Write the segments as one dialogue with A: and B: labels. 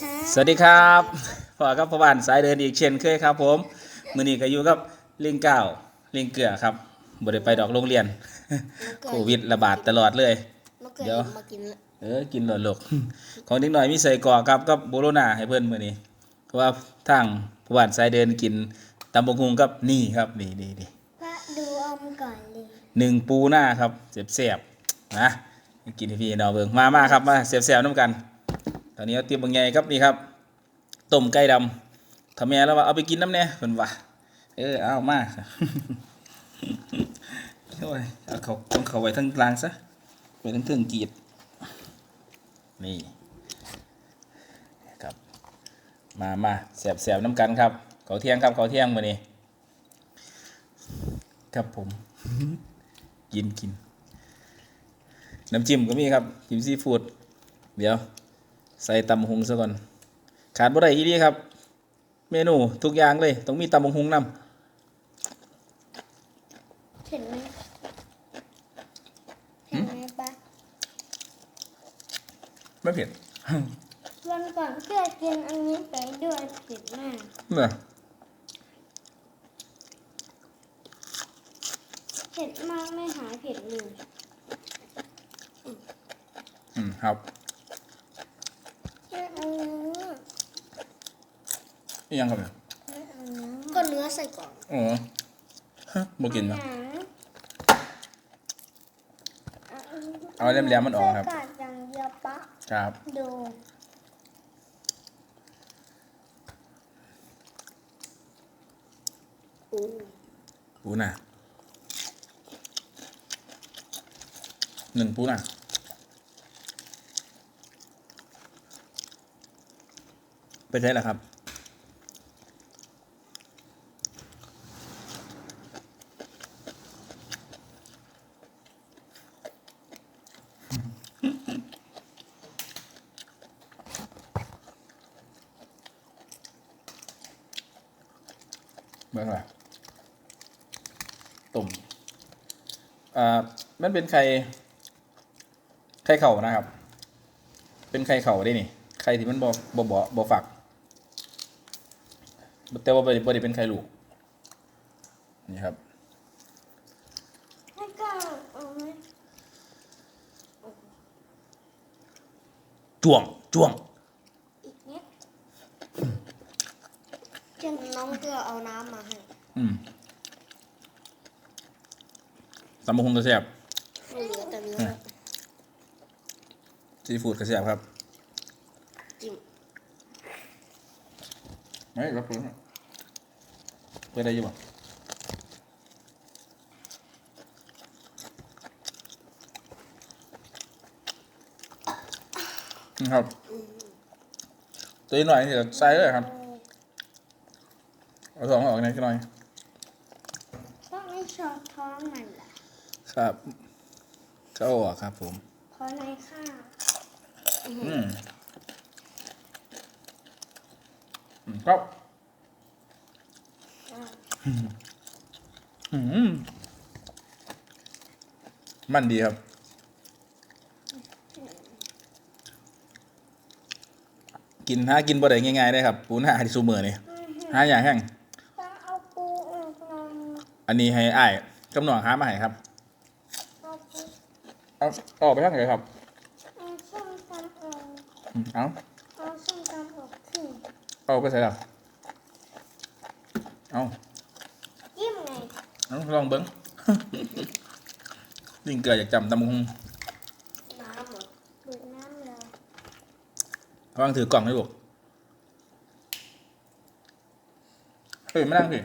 A: ครับ
B: สวัสดีครับพอกับพ่อบ้านสายเดินอีกเช่นเคยครับ ผมมื้อนี้ก็อยู่กับลิงเก้าลิงเกลือครับบ่ได้ไปดอกโรงเรียนโควิดระบาดตลอดเลย
A: มะเขือ
B: เดี๋ยว
A: มากินละ
B: เออกินหลอดลูกของเด็กหน่อยมีใส่กรอกครับกับโบโลนาให้เพิ่นมื้อนี้เพราะว่าทางผู้บ้านสายเดินกินตำบกหุงกับนี่ครับนี่นี่นี่
A: พระดูอมก่อนเลย
B: หนึ่งปูหน้าครับเสียบๆนะกินให้พี่น้องเบิ่งมามาครับมาเสียบๆน้ำกัน ตอนนี้เอาเตรียมบางใหญ่ครับนี่ครับต้มไก่ดำทำแม่แล้วว่าเอาไปกินน้ำเนี่ยเพิ่นว่าเออเอามาโอ้ยเอาเขาต้องเขาไว้ทั้งกลางซะไว้ทั้งเครื่องกีดนี่ครับ มามาแสบแสบน้ำกันครับเขาวเที่ยงครับเขาวเที่ยงมานี่ครับผม กินกินน้ำจิ้มก็มีครับจิ้มซีฟู้ดเดี๋ยว ใส่ตำบักหุงซะก่อน ขาดบ่ได้อีนี่ครับ เมนูทุกอย่างเลยต้องมีตำบักหุงนำ
A: เห็นไหมเห็นไหมปะ
B: ไม่เผ็ด
A: วันก่อนเพื่อกินอันนี้ไปด้วยเผ็ดมาก
B: เน่ะ
A: เผ็ดมากไม่หายเผ็ดเลย
B: อืมครับ
A: ไม่เอาเนื้อ
B: นี่ยังครับเนี่ย
A: ไม่เอาเนื้อก็เนื้อใส่ก่อน
B: อ๋อฮะบ่กิน
A: ห
B: ปะ
A: นัง
B: เอาแหลมๆมันออกครับ
A: ใส่กาดอย่างเดียวปะ
B: ครับ
A: ดูอู้
B: ปูน่ะหนึ่งปูน่ะ ไปใช้แล้วครับเมื่อไหร่ตุ่มอ่ามันเป็นไข่ไข่เข่านะครับ เป็นไข่เข่าได้นี่ไข่ที่มันบอบอบอบอฝัก แต่ว่าบริบริเป็นไข่ลูก นี่ครับ
A: ให้กล้าเอาไหม
B: จ้วงจ้วง
A: อีกนิดเจนน้องเกลือเอาน้ำมาให้
B: อืมตำบักหุ่งกระเสียบ
A: ไม่เหลือแต่เนื้อ
B: ซีฟู้ดกระเสียบครับ
A: จิ้ม
B: ไม่รับรู้ เพื่อได้อยังบ่นี่ครับตัวนี้หน่อยเดี๋ยวใส่เลยครับ เอาสองออกหน่อยหน่อย
A: ต้องไม่ชอบท้องมันล่ะ
B: ครับก็เอาออกครับผม
A: เพราะในข้าว
B: อืมอืมครับอื มมันดีครับ กินหากินบ่ได้ง่ายๆได้ครับ ปูหน้าที่ซูเมอร์นี่หาอย่างแห้ง
A: ต้องเอาปูออกนม
B: อันนี้ให้อ้ายกำหนองหามาให้ครับ
A: เอาปู
B: เอาออกไปทางไหนครับ
A: เอาส้มตำออก
B: อืมเอา
A: เอาส้มตำออกขึ้น
B: เอาไปใส่หรอเอา
A: จิ้มไง
B: เอา ลองเบิ้งลิงเกลืออยากจำตำบักหง
A: น้ำเหรอดูดน้ำเลย
B: ระวังถือกล่องให้ลูกเฮ้ยไม่นั่งสิ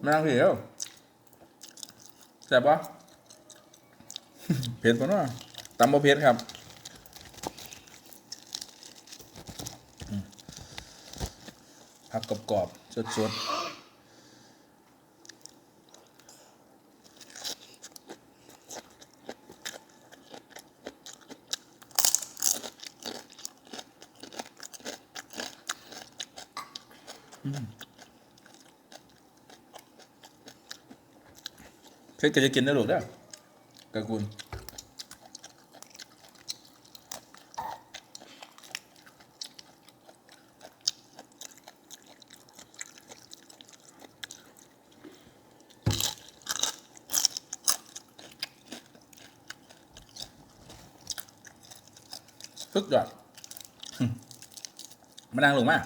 B: ไม่นั่งสิเอ้าแซ่บปะเผ็ดปะเนาะตำบ่เผ็ดครับอืมผักกรอบๆสดๆ Thế cái kiến nó được đó Cả cuốn Tức rồi Mà đang lùng mà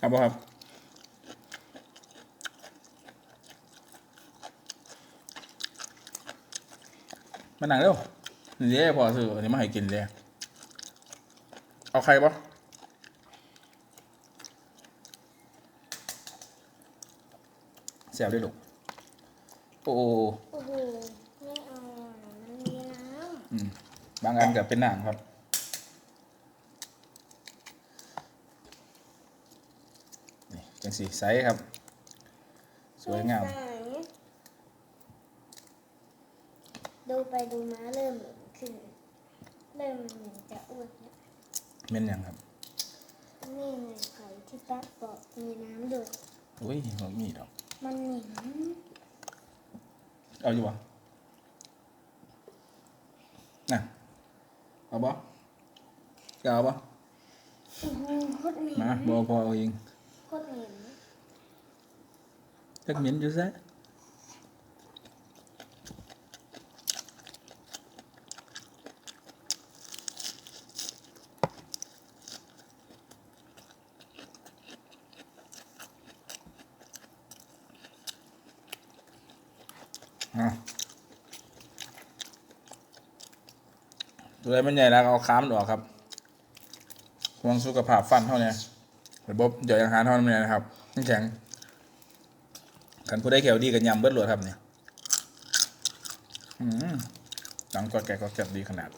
B: ครับบ่ครับ มานั่งเร็วนี่เด้พอซื้ออันนี้มาให้กินเลยเอาใครปะแซวได้ลูกโอ้
A: โอ้โหไม่เอาอะมันมีน้
B: อืมบางอันกับเป็นหนังครับ นี่จัง สีไซส์ครับำสวยงาม
A: ใดูไปดูมาเริ่มเหมือนขึ้นเริ่มเหมือนจะอ้วนแล้ว
B: เม่นยังครับ
A: นี่ไงไข่ที่แป๊บบอกมีน้ำด้วย
B: อุ้ยมันมีดอก
A: มันเหม็น
B: เอาอยู่ปะน่ะเอาปะจะเอาปะ
A: โอ้โหโคตรเหม็น
B: มาบอพอเอาเอง
A: โคตรเหม็น
B: จักเหม็นอยู่ซะอะตัวใดมันใหญ่แล้วเอาค้ามนออกครับห่วงสุขภาพฟันเท่านี้ระบบเดี๋ยวอาหารเท่านี้นะครับน้ำแข็ง ขันผู้ได้แขวดีกันยำเบิดโหลดครับเนี่ยอืมดังก็แกะก็แกะดีขนาด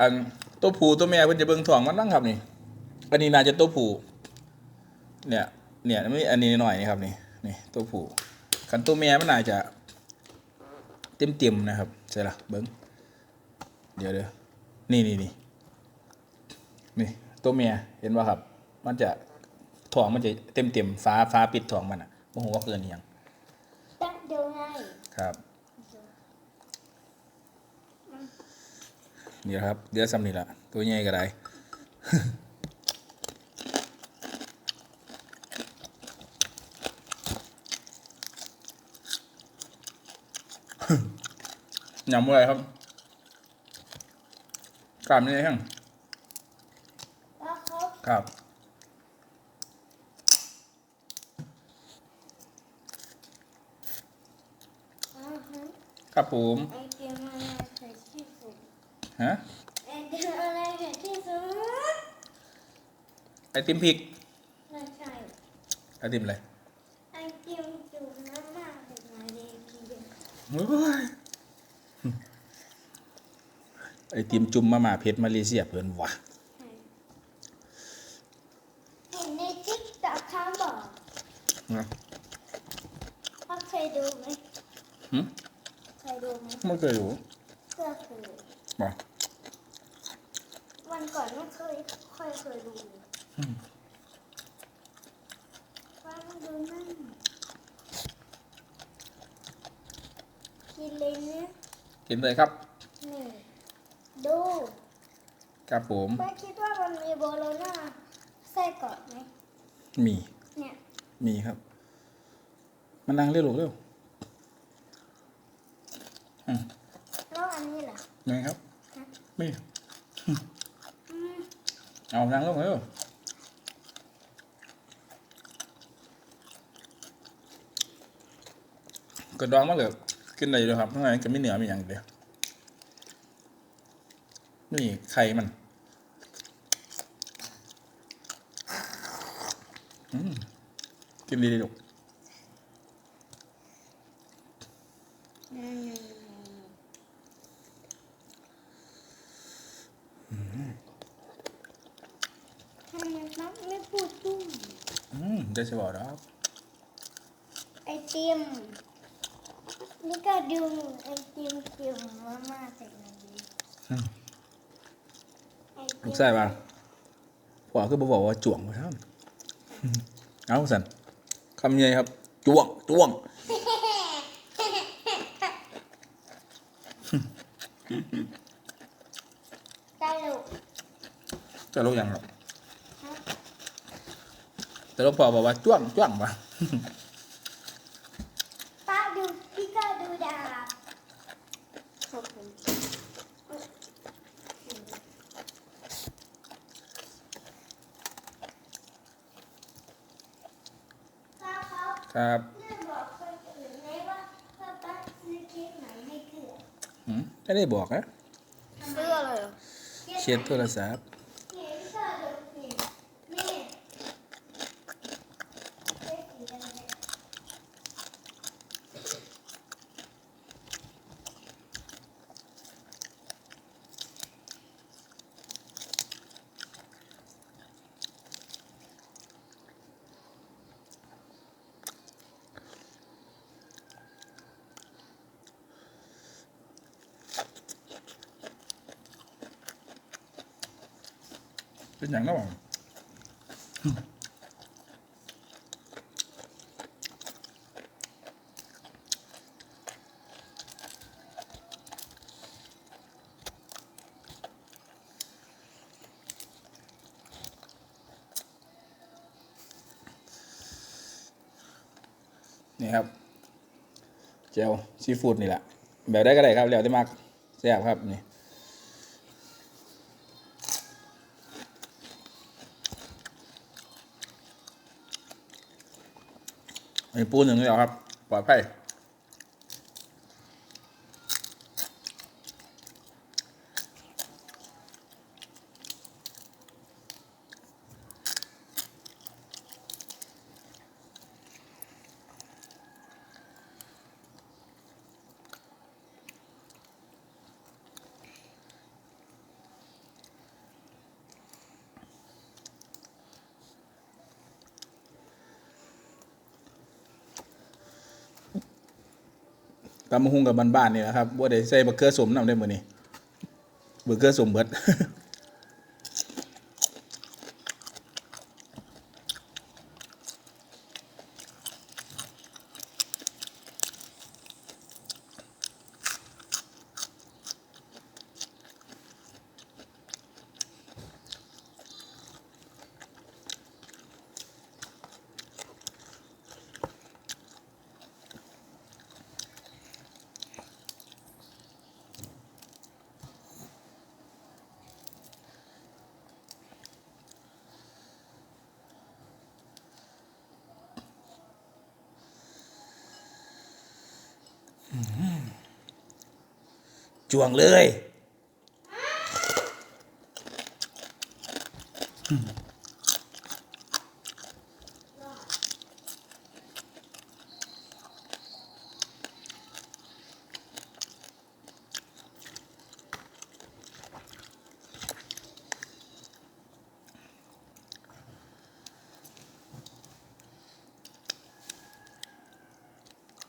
B: อันตัวผู้ตัวแม่เพิ่นจะเบิ่งถ่องมันนั่งครับนี่อันนี้น่าจะตัวผู้เนี่ย เนี่ยไม่อันนี้หน่อยนี่ครับนี่นี่ตัวผู้ขันตัวแม่มันน่าจะ เต็มเต็มๆนะครับใช่ละเบิ้งเดี๋ยวเดี๋ยวนี่นี่นี่นี่ตัวเมียเห็นว่าครับ มันจะถ่องมันจะเต็มเต็มๆฟ้าฟ้าปิดถ่องมันอะ โมโหว่าเกินอหย่าง
A: แป๊บเดียวไง
B: ครับนี่แหละครับเดี๋ยวซ้ำนี่ละตัวใหญ่ก็ได้ยำอะไรครับกล้ามนี่แห้ง
A: แล้วเขา
B: ครับ
A: อ่าฮะ
B: ครับผม
A: ไอเดียอะไรเผ็ดที่สุด
B: ฮะ
A: ไอเดียอะไรเผ็ดที่สุด
B: ไอติมพริก
A: ไม่ใช่
B: ไอติมอะไร
A: ไอเดียจุ่มน้ำมาเป็นมาเดียกีเดียว
B: โอ้ยไอติมจุ่มมาม่าเพชรมาเลเซียเพิ่นวะ
A: เห็นในทิกตอกเขาบอก
B: นะ
A: ว่าเคยดูไหม
B: หึ
A: เคยดู ไหม
B: ไม่เคยรู้
A: ก็คือ
B: บอก
A: วันก่อนไม่เคยค่อยเคยดูเลยว่ามันดูนั่นกินเลยเนี่ย
B: กินเลยครับ
A: นี่ดู
B: ครับผม
A: เพื่อคิดว่ามันมีโบโลน่าไส้กรอกไหม
B: มี
A: เนี่ย
B: มีครับมานั่งเร็วลูกเร็ว
A: แล้วอันนี้ล่ะ
B: ไงครับมี
A: อืม
B: เอานั่งลงเร็วกระดองมาเลยกินได้อยู่ครับข้างในก็ไม่เหนือมีอย่างเดียวนี่ไข่มันอืมกินดีดีลูก
A: อืมทำไมนักไม่พูดตุ้ม
B: อืม ได้สบายแล้ว
A: ไอติมนี่ก็ดูไอติมเกี่ยวมาม่าใส่หน่อยดิไอติม
B: ลูกใส่ป่ะพ่อคือบอกว่าจ่วงไปครับเอาสันคำใหญ่ครับจ่วงจ่วง
A: ได้ลูก
B: จะรู้ยังครับ
A: ครับ
B: แต่หลวงพ่อบอกว่าจ้วงจ้วงว่ะ
A: ป้าดูพี่ก็ดูดาบ
C: ขอบคุณ
A: ป้าครับ
B: ครับ
A: เรื่องบอกคนอื่นไหมว่าป้าป้าซื้อเค้กไหนให้เกิด
B: อืมไม่ได้บอกนะ
C: ซื้ออะไรเหรอ
B: เช็ดโทรศัพท์
A: เค้กก็ดูสินี่เค้กสีแดง
B: เป็นอย่างนั้นหรอนี่ครับเจลซีฟู้ดนี่แหละ แบบได้ก็ได้ครับแล้วได้มากแซ่บครับนี่ อันนี้ ปูหนึ่งเลยเหรอครับ ปลอดภัยำมะฮุงกับบ้านๆนี่แหละครับว่าได้ใส่บะเกลือสมน้ำได้มื้อนี่บะเกลือสมเบิด จวงเลย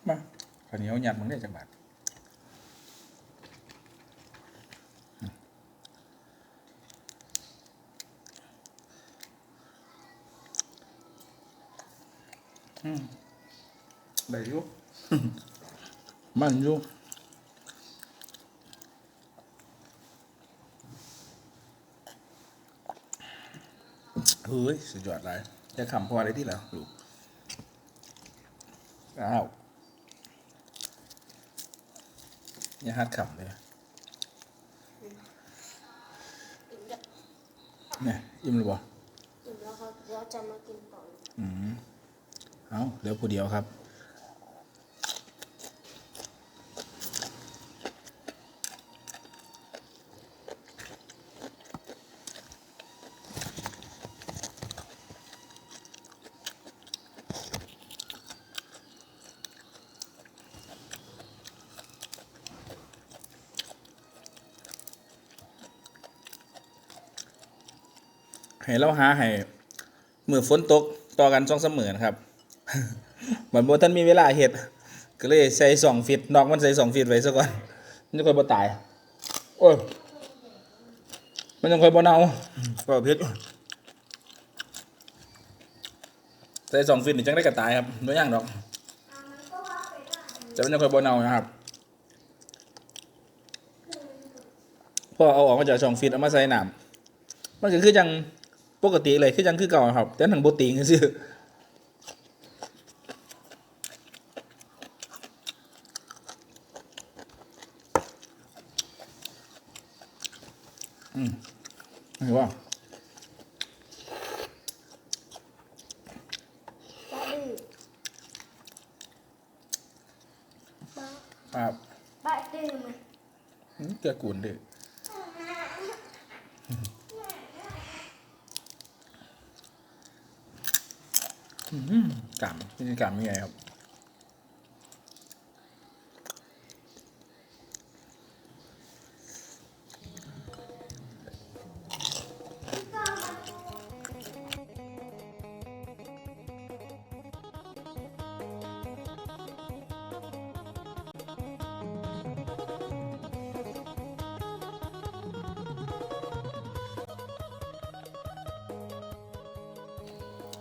B: มาข้าวเหนียวหยัดมึง ได้จังบาทได้อยู่มันอยู่เฮ้ย สุดยอดเลยจะขำพออะไรที่แล้วลูกอ้าว อย่าฮัดขำเลย
C: อิ่มแล้ว
B: เนี่ยอิ่มหรือเปล่า
C: อิ่มแล้วครับเดี๋ยวจะมากินต่อ
B: อืมเอาเหลือผู้เดียวครับ ให้เราหาให้มือฝนตกต่อกันสองเสามมอนะครับเหมือนบ่ท่านมีเวลาเฮ็ดก็เลยใส่สองฟิตนอกมันใส่สองฟิตไว้ซะก่อนมันจะค่อยบ่ตาย โอ้ยมันยังค่อยบ่เน่าก็พิษใส่สองฟิตนี่จังได้กระตายครับบ่ย่างดอก
A: อ่ามันก็ว่าไปได้
B: แต่มันยังค่อยบ่เน่านะครับพอเอาออกมาจากสองฟิตเอามาใส่น้ำมันก็คือจัง ปกติเลยคือจังคือเก่าครับแต่ถังโบติงซื่ออืมเห็ว่าครับ
A: บ้าดื้อมั้
B: ยเกลือกูนดื้อ กล่ำนี่กล่ำยังไงครับ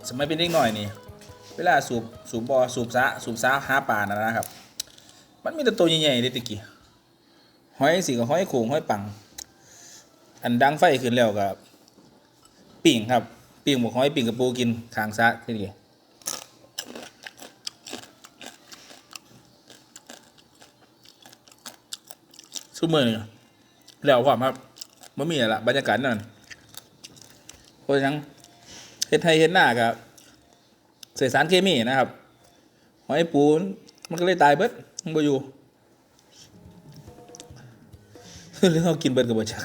B: สมัยเป็นเด็กหน่อยนี่ เวลาสูบสูบบอสูบซะสูบซะหาปลานะนะครับ มันมีแต่ตัวใหญ่ๆเลยตะกี้ห้อยสีกับห้อยโขงห้อยปัง อันดังไฟขึ้นแล้วกับปิ่งครับปิ่งบอกห้อยปิ่งกับปูกินขางซะทีนี้ซุ่มมือนี่แล้วความครับไม่มีอะไรละบรรยากาศนั่นเพราะฉะนั้นเฮ็ดไทยเฮ็ดหน้ากับ ใส่สารเคมีนะครับหอยปูนมันก็เลยตายเบิดมันบ่อยู่หรือเขากินเบิดกับบ่จัก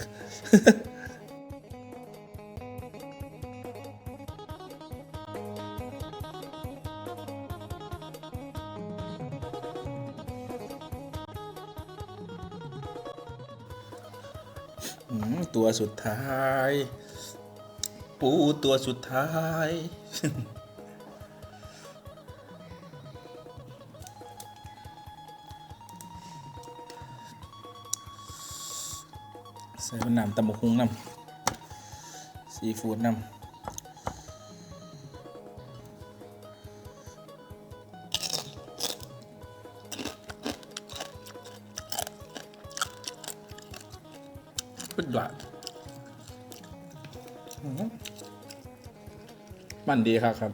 B: อืมตัวสุดท้าย ปูตัวสุดท้าย ส่เป็นน้ำตำบักหุ่งน้ำซีฟู้ดน้ำพุดหวานอื้อหือมันดีครับครับ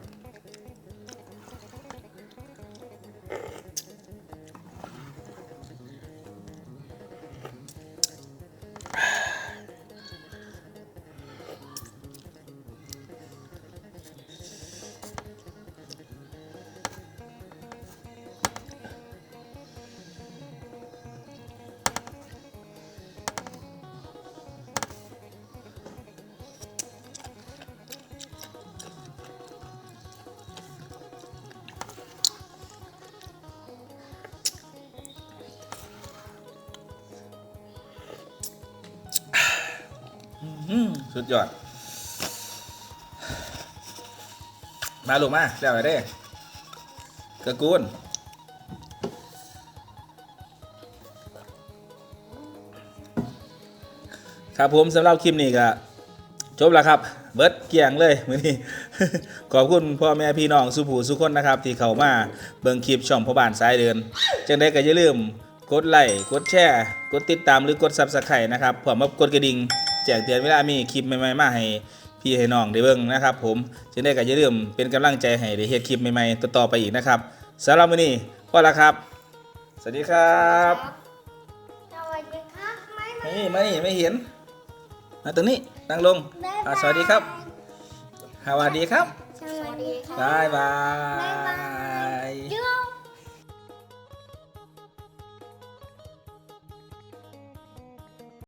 B: สุดยอด มาลูกมาแล้วไปเด้กระกูลครับผมสำหรับคลิปนี้ก็จบแล้วครับ เบิดเกี่ยงเลยมือนี้ ขอบคุณพ่อแม่พี่น้องสุผูสุคนนะครับ ที่เข้ามาเบิ่งคลิปช่องพ่อบ้านสายเดินจังได้ก็อย่าลืมกดไลค์กดแชร์ กดติดตามหรือกด Subscribe นะครับพร้อมกับกดกระดิ่ง แจ้งเตือนเวลามีคลิปใหม่ๆมาให้พี่ให้น้องได้เบิ่งนะครับ ผมจังได้ก็อย่าลืมเป็นกำลังใจให้ได้เฮ็ดคลิปใหม่ๆต่อๆไปอีกนะครับสำหรับมื้อนี้พอแล้วครับ สวัสดีครับ
A: สวัสดีครับไม่ไม่
B: นี่มานี่ไม่เห็นมาตรงนี้นั่งลงอะสวัสดีครับสวัสดีครับ
A: สวัสดีครับ
B: บายบาย
A: บ๊าย